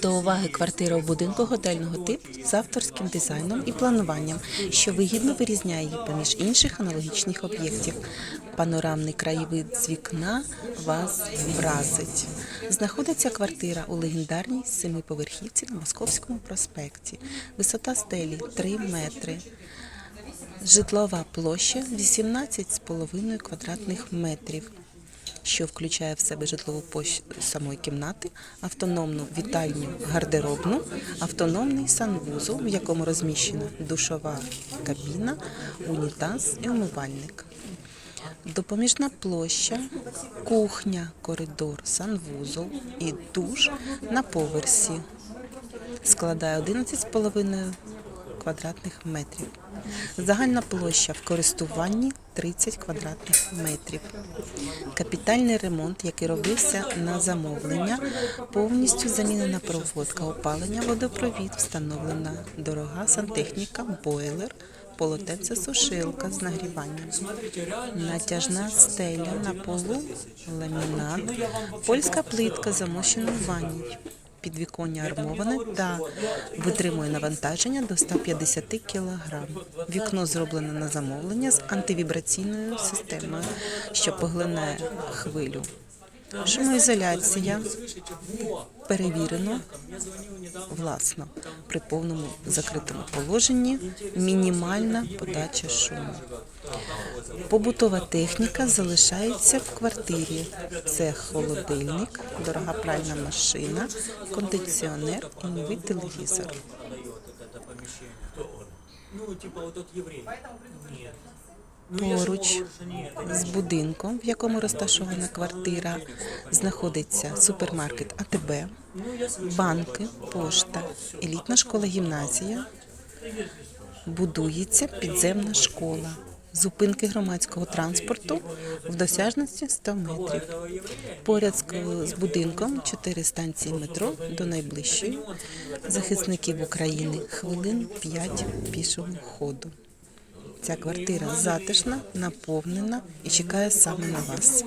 До уваги квартира у будинку готельного типу з авторським дизайном і плануванням, що вигідно вирізняє її поміж інших аналогічних об'єктів. Панорамний краєвид з вікна вас вразить. Знаходиться квартира у легендарній семиповерхівці на Московському проспекті. Висота стелі 3 метри. Житлова площа 18,5 квадратних метрів, що включає в себе житлову площу самої кімнати, автономну вітальню гардеробну, автономний санвузол, в якому розміщена душова кабіна, унітаз і умивальник. Допоміжна площа, кухня, коридор, санвузол і душ на поверсі складає 11,5 квадратних метрів. Загальна площа в користуванні 30 квадратних метрів. Капітальний ремонт, який робився на замовлення, повністю замінена проводка опалення, водопровід, встановлена дорога сантехніка, бойлер, полотенце-сушилка з нагріванням. Натяжна стеля на полу, ламінат, польська плитка замощена в ванні. Підвіконня армоване та витримує навантаження до 150 кг. Вікно зроблене на замовлення з антивібраційною системою, що поглинає хвилю. Шумоізоляція перевірено власно при повному закритому положенні. Мінімальна подача шуму. Побутова техніка залишається в квартирі. Це холодильник, дорога пральна машина, кондиціонер і новий телевізор. Поруч з будинком, в якому розташована квартира, знаходиться супермаркет АТБ, банки, пошта, елітна школа-гімназія, будується підземна школа. Зупинки громадського транспорту в досяжності 100 метрів. Поряд з- будинком чотири станції метро до найближчої. Захисників України хвилин 5 пішого ходу. Ця квартира затишна, наповнена і чекає саме на вас.